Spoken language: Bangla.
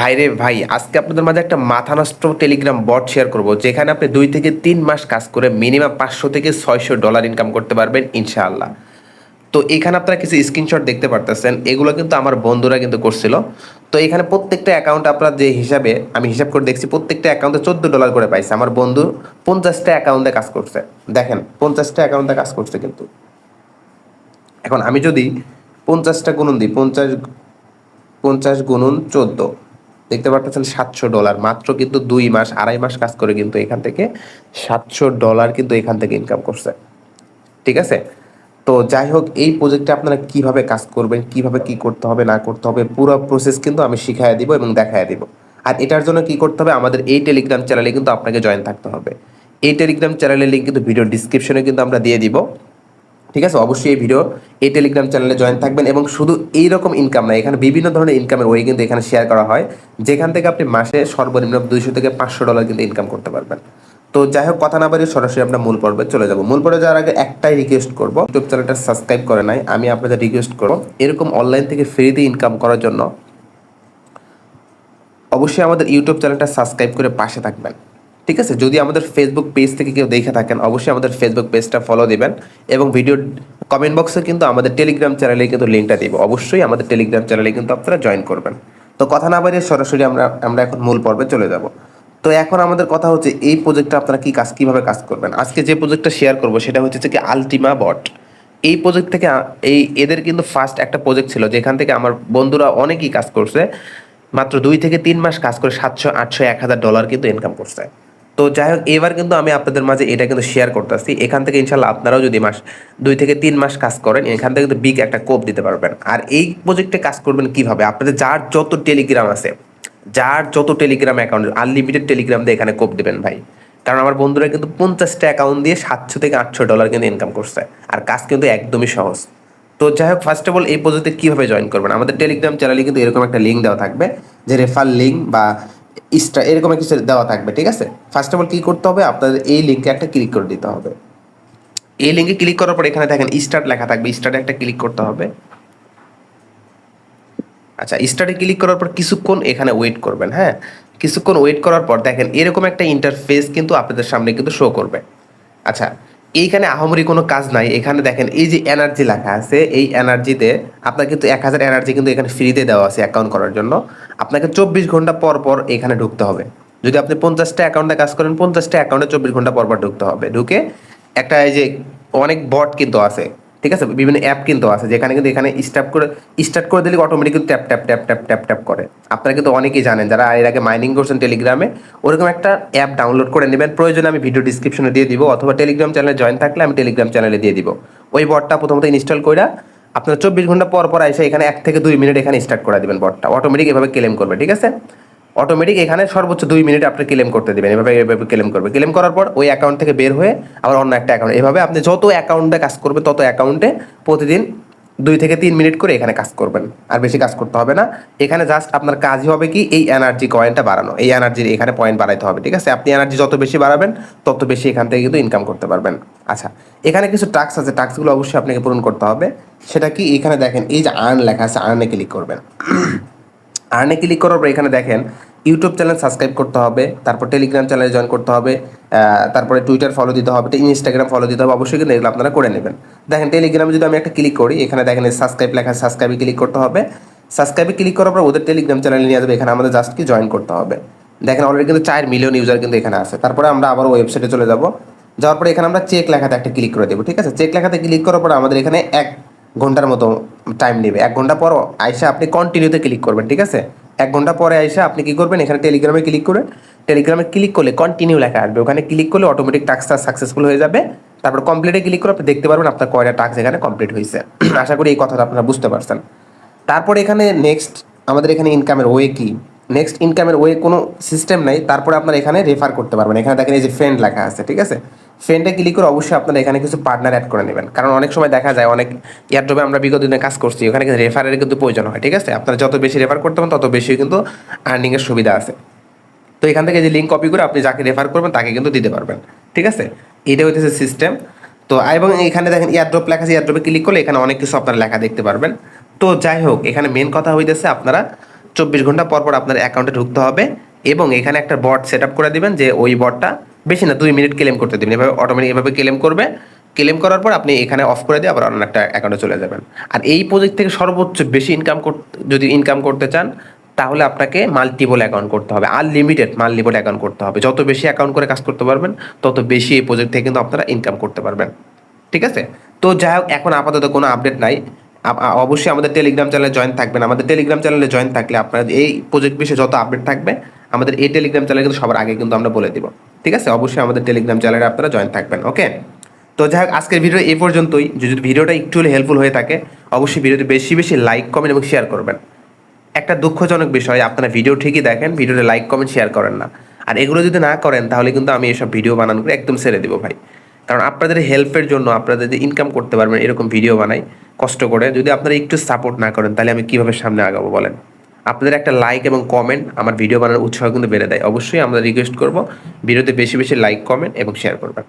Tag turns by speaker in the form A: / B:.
A: ভাইরে ভাই, আজকে আপনাদের মাঝে একটা মাথা নষ্ট টেলিগ্রাম বট শেয়ার করব, যেখানে আপনি দুই থেকে তিন মাস কাজ করে মিনিমাম পাঁচশো থেকে ছয়শো ডলার ইনকাম করতে পারবেন ইনশাআল্লাহ। তো এখানে আপনারা কিছু স্ক্রিনশট দেখতে পারতেছেন, এগুলো কিন্তু আমার বন্ধুরা কিন্তু করছিল। তো এখানে প্রত্যেকটা অ্যাকাউন্ট আপনার যে হিসাবে, আমি হিসাব করে দেখছি, প্রত্যেকটা অ্যাকাউন্টে চোদ্দ ডলার করে পাইছে। আমার বন্ধু পঞ্চাশটা অ্যাকাউন্টে কাজ করছে। দেখেন, পঞ্চাশটা অ্যাকাউন্টে কাজ করছে কিন্তু। এখন আমি যদি পঞ্চাশটা গুণন দিই, পঞ্চাশ পঞ্চাশ গুণন চোদ্দ দেখতে পাচ্ছেন সাতশো ডলার। মাত্র কিন্তু দুই মাস, আড়াই মাস কাজ করে কিন্তু এখান থেকে সাতশো ডলার কিন্তু এখান থেকে ইনকাম করছে। ঠিক আছে? তো যাই হোক, এই প্রজেক্টে আপনারা কীভাবে কাজ করবেন, কীভাবে কি করতে হবে, না করতে হবে, পুরো প্রসেস কিন্তু আমি শিখাই দিব এবং দেখাই দিব। আর এটার জন্য কি করতে হবে, আমাদের এই টেলিগ্রাম চ্যানেলে কিন্তু আপনাকে জয়েন থাকতে হবে। এই টেলিগ্রাম চ্যানেলের লিঙ্ক কিন্তু ভিডিও ডিসক্রিপশনে কিন্তু আমরা দিয়ে দিব। ঠিক আছে? অবশ্যই এই ভিডিও এই টেলিগ্রাম চ্যানেলে জয়েন থাকবেন এবং শুধু এই রকম ইনকাম না, এখানে বিভিন্ন ধরনের ইনকামের ওয়ে কিন্তু এখানে শেয়ার করা হয়। যেখান থেকে আপনি মাসে সর্বনিম্ন দুইশো থেকে পাঁচশো ডলার কিন্তু ইনকাম করতে পারবেন। তো যাই হোক, কথা না বাড়িয়ে সরাসরি আমরা মূল পর্বে চলে যাব। মূল পর্বে যাওয়ার আগে একটাই রিকোয়েস্ট করব। ইউটিউব চ্যানেলটা সাবস্ক্রাইব করে নাই, আমি আপনাদের রিকোয়েস্ট করব এরকম অনলাইন থেকে ফ্রিতে ইনকাম করার জন্য। অবশ্যই আমাদের ইউটিউব চ্যানেলটা সাবস্ক্রাইব করে পাশে থাকবেন। ঠিক আছে? যদি আমাদের ফেসবুক পেজ থেকে কেউ দেখে থাকেন, অবশ্যই আমাদের ফেসবুক পেজটা ফলো দিবেন এবং ভিডিও কমেন্ট বক্সে কিন্তু আমাদের টেলিগ্রাম চ্যানেলে কিন্তু লিঙ্কটা দিব। অবশ্যই আমাদের টেলিগ্রাম চ্যানেলে কিন্তু আপনারা জয়েন করবেন। তো কথা না বাড়িয়ে সরাসরি আমরা আমরা এখন মূল পর্বে চলে যাব। তো এখন আমাদের কথা হচ্ছে, এই প্রজেক্টটা আপনারা কি কাজ, কীভাবে কাজ করবেন? আজকে যে প্রজেক্টটা শেয়ার করব সেটা হচ্ছে কি আলটিমা বট এই প্রজেক্ট থেকে এই, এদের কিন্তু ফার্স্ট একটা প্রজেক্ট ছিল, যেখান থেকে আমার বন্ধুরা অনেকেই কাজ করছে। মাত্র দুই থেকে তিন মাস কাজ করে সাতশো, আটশো, এক হাজার ডলার কিন্তু ইনকাম করছে। তো যাই হোক এবার কিন্তু আমি আপনাদের মাঝে এটা কিন্তু শেয়ার করতেছি। এখান থেকে ইনশাল্লাহ আপনারাও যদি মাস দুই থেকে তিন মাস কাজ করেন, এখান থেকে কিন্তু বিগ একটা কোপ দিতে পারবেন। আর এই প্রজেক্টে কাজ করবেন কীভাবে? আপনাদের যার যত টেলিগ্রাম আছে, যার যত টেলিগ্রাম অ্যাকাউন্ট আনলিমিটেড টেলিগ্রাম দিয়ে এখানে কোপ দেবেন ভাই। কারণ আমার বন্ধুরা কিন্তু পঞ্চাশটা অ্যাকাউন্ট দিয়ে সাতশো থেকে আটশো ডলার কিন্তু ইনকাম করছে। আর কাজ কিন্তু একদমই সহজ। তো যাই হোক ফার্স্ট অফ অল এই প্রজেক্টে কীভাবে জয়েন করবেন? আমাদের টেলিগ্রাম চ্যানেলে কিন্তু এরকম একটা লিঙ্ক দেওয়া থাকবে, যে রেফার লিঙ্ক বা ইস্টা এরকম কিছু দেওয়া থাকবে, ঠিক আছে? ফার্স্ট অফ অল কী করতে হবে? আপনাদের এই লিঙ্কে একটা ক্লিক করে দিতে হবে। এই লিঙ্কে ক্লিক করার পর এখানে দেখেন স্টার্ট লেখা থাকবে। স্টার্টে একটা ক্লিক করতে হবে। আচ্ছা স্টার্টে ক্লিক করার পর কিছুক্ষণ এখানে ওয়েট করবেন হ্যাঁ? কিছুক্ষণ ওয়েট করার পর দেখেন, এরকম একটা ইন্টারফেস কিন্তু আপনাদের সামনে কিন্তু শো করবে। আচ্ছা এইখানে আহমরি কোনো কাজ নাই। এখানে দেখেন এই যে এনার্জি লেখা আছে, এই এনার্জিতে আপনার কিন্তু এক হাজার এনার্জি কিন্তু এখানে ফ্রিতে দেওয়া আছে অ্যাকাউন্ট করার জন্য। আপনাকে চব্বিশ ঘণ্টা পর পর এখানে ঢুকতে হবে। যদি আপনি পঞ্চাশটা অ্যাকাউন্টে কাজ করেন, পঞ্চাশটা অ্যাকাউন্টে চব্বিশ ঘণ্টা পর পর ঢুকতে হবে। ঢুকে একটা এই যে অনেক বট কিন্তু আছে। ঠিক আছে? বিভিন্ন অ্যাপ কিন্তু আছে, যেখানে কিন্তু এখানে স্টার্ট করে স্টার্ট করে দিলে অটোমেটিক কিন্তু tap tap tap tap tap tap করে। আপনারা কিন্তু অনেকেই জানেন, যারা এর আগে মাইনিং করছেন টেলিগ্রামে ওরকম একটা অ্যাপ ডাউনলোড করে নেবেন। প্রয়োজনে আমি ভিডিও ডিসক্রিপশনে দিয়ে দিব, অথবা টেলিগ্রাম চ্যানেলে জয়েন থাকলে আমি টেলিগ্রাম চ্যানেলে দিয়ে দিব। ওই বটটা প্রথমত ইনস্টল করে আপনার চব্বিশ ঘণ্টা পর পর এসে এখানে এক থেকে দুই মিনিট এখানে স্টার্ট করে দিবেন বটটা অটোমেটিক এভাবে ক্লেম করবে, ঠিক আছে? অটোমেটিক এখানে সর্বোচ্চ দুই মিনিট আপনি ক্লেম করতে দেবেন। এভাবে এভাবে ক্লেম করবে। ক্লেম করার পর ওই অ্যাকাউন্ট থেকে বের হয়ে আবার অন্য একটা অ্যাকাউন্ট এভাবে আপনি যত অ্যাকাউন্টে কাজ করবে, তত অ্যাকাউন্টে প্রতিদিন দুই থেকে তিন মিনিট করে এখানে কাজ করবেন। আর বেশি কাজ করতে হবে না। এখানে জাস্ট আপনার কাজই হবে কি? এই এনার্জি কয়েনটা বাড়ানো। এই এনার্জির এখানে পয়েন্ট বাড়াইতে হবে, ঠিক আছে? আপনি এনার্জি যত বেশি বাড়াবেন, তত বেশি এখান থেকে কিন্তু ইনকাম করতে পারবেন। আচ্ছা এখানে কিছু টাস্ক আছে। টাস্কগুলো অবশ্যই আপনাকে পূরণ করতে হবে। সেটা কি? এখানে দেখেন, এই যে আর্ন লেখা আছে আর্নে ক্লিক করবেন। আর্নে ক্লিক করার পর এখানে দেখেন ইউটিউব চ্যানেল সাবস্ক্রাইব করতে হবে, তারপর টেলিগ্রাম চ্যানেলে জয়েন করতে হবে তারপরে টুইটার ফলো দিতে হবে ইনস্টাগ্রাম ফলো দিতে হবে, অবশ্যই কিন্তু এগুলো আপনারা করে নেবেন। দেখেন টেলিগ্রামে যদি আমি একটা ক্লিক করি, এখানে দেখেন সাবস্ক্রাইব লেখা সাবস্ক্রাইবে ক্লিক করতে হবে। সাবস্ক্রাইবে ক্লিক করার পর ওদের টেলিগ্রাম চ্যানেলে নিয়ে যাবে এখানে আমাদের জাস্ট কি জয়েন করতে হবে। দেখেন অলরেডি কিন্তু চার মিলিয়ন ইউজার কিন্তু এখানে আছে। তারপরে আমরা আবার ওয়েবসাইটে চলে যাব। যাওয়ার পরে এখানে আমরা চেক লেখাতে একটা ক্লিক করে দেবো, ঠিক আছে? চেক লেখাতে ক্লিক করার পর আমাদের এখানে এক ঘণ্টার মতো টাইম নেবে। এক ঘণ্টা পর আইসা আপনি কন্টিনিউতে ক্লিক করবেন, ঠিক আছে? এক ঘণ্টা পরে এসে আপনি কি করবেন? এখানে টেলিগ্রামে ক্লিক করে টেলিগ্রামে ক্লিক করলে কন্টিনিউ লেখা আসবে। ওখানে ক্লিক করলে অটোমেটিক টাস্কটা সাকসেসফুল হয়ে যাবে। তারপর কমপ্লিটে ক্লিক করে আপনি দেখতে পারবেন আপনার কয়টা টাস্ক এখানে কমপ্লিট হয়েছে আশা করি এই কথাটা আপনারা বুঝতে পারছেন। তারপরে এখানে নেক্সট আমাদের এখানে ইনকামের ওয়ে কি? নেক্সট ইনকামের ওয়ে কোনো সিস্টেম নেই, তারপরে আপনারা এখানে রেফার করতে পারবেন। এখানে দেখেন এই যে ফ্রেন্ড লেখা আছে, ঠিক আছে? ফ্রেন্ডে ক্লিক করে অবশ্যই আপনারা এখানে কিছু পার্টনার অ্যাড করে নেবেন। কারণ অনেক সময় দেখা যায়, অনেক এয়ারড্রপে আমরা বিগত দিনে কাজ করছি, ওখানে কিন্তু রেফারের কিন্তু প্রয়োজন হয়, ঠিক আছে? আপনারা যত বেশি রেফার করতে পারেন, তত বেশি কিন্তু আর্নিংয়ের সুবিধা আছে। তো এখান থেকে যে লিঙ্ক কপি করে আপনি যাকে রেফার করবেন, তাকে কিন্তু দিতে পারবেন, ঠিক আছে? এটা হচ্ছে সিস্টেম তো, এবং এখানে দেখেন এয়ারড্রপ লেখা আছে এয়ারড্রপে ক্লিক করলে এখানে অনেক কিছু আপনারা লেখা দেখতে পারবেন। তো যাই হোক, এখানে মেন কথা হইতেছে আপনারা চব্বিশ ঘণ্টা পর পর আপনার অ্যাকাউন্টে ঢুকতে হবে এবং এখানে একটা বট সেট আপ করে দিবেন যে ওই বটটা বেশি না, দুই মিনিট ক্লেম করতে দিবেন। এভাবে অটোমেটিক এভাবে ক্লেম করবে। ক্লেম করার পর আপনি এখানে অফ করে দিয়ে আবার অন্য একটা অ্যাকাউন্টে চলে যাবেন। আর এই প্রজেক্ট থেকে সর্বোচ্চ বেশি ইনকাম যদি ইনকাম করতে চান, তাহলে আপনাকে মাল্টিপল অ্যাকাউন্ট করতে হবে। আনলিমিটেড মাল্টিপল অ্যাকাউন্ট করতে হবে। যত বেশি অ্যাকাউন্ট করে কাজ করতে পারবেন, তত বেশি এই প্রজেক্ট থেকে কিন্তু আপনারা ইনকাম করতে পারবেন। ঠিক আছে? তো যাই হোক, এখন আপাতত কোনো আপডেট নাই। অবশ্যই আমাদের টেলিগ্রাম চ্যানেলে জয়েন থাকবেন। আমাদের টেলিগ্রাম চ্যানেলে জয়েন থাকলে আপনার এই প্রজেক্ট বিষয়ে যত আপডেট থাকবে, আমাদের এই টেলিগ্রাম চ্যানেলে কিন্তু সবার আগে কিন্তু আমরা বলে দিব। ঠিক আছে? অবশ্যই আমাদের টেলিগ্রাম চ্যানেলে আপনারা জয়েন থাকবেন ওকে তো যাই হোক, আজকের ভিডিও এই পর্যন্তই। যদি ভিডিওটা একটু হলে হেল্পফুল হয়ে থাকে, অবশ্যই ভিডিওতে বেশি বেশি লাইক কমেন্ট এবং শেয়ার করবেন। একটা দুঃখজনক বিষয়, আপনারা ভিডিও ঠিকই দেখেন ভিডিওতে লাইক কমেন্ট শেয়ার করেন না। আর এগুলো যদি না করেন, তাহলে কিন্তু আমি এসব ভিডিও বানানো একদম ছেড়ে দিব ভাই। কারণ আপনাদের হেল্পের জন্য আপনারা যদি ইনকাম করতে পারবেন, এরকম ভিডিও বানাই। কষ্ট করে যদি আপনারা একটু সাপোর্ট না করেন, তাহলে আমি কীভাবে সামনে আগাবো বলেন? আপনাদের একটা লাইক এবং কমেন্ট আমার ভিডিও বানানোর উৎসাহ কিন্তু বেড়ে দেয়। অবশ্যই আমরা রিকোয়েস্ট করব। ভিডিওতে বেশি বেশি লাইক কমেন্ট এবং শেয়ার করবেন।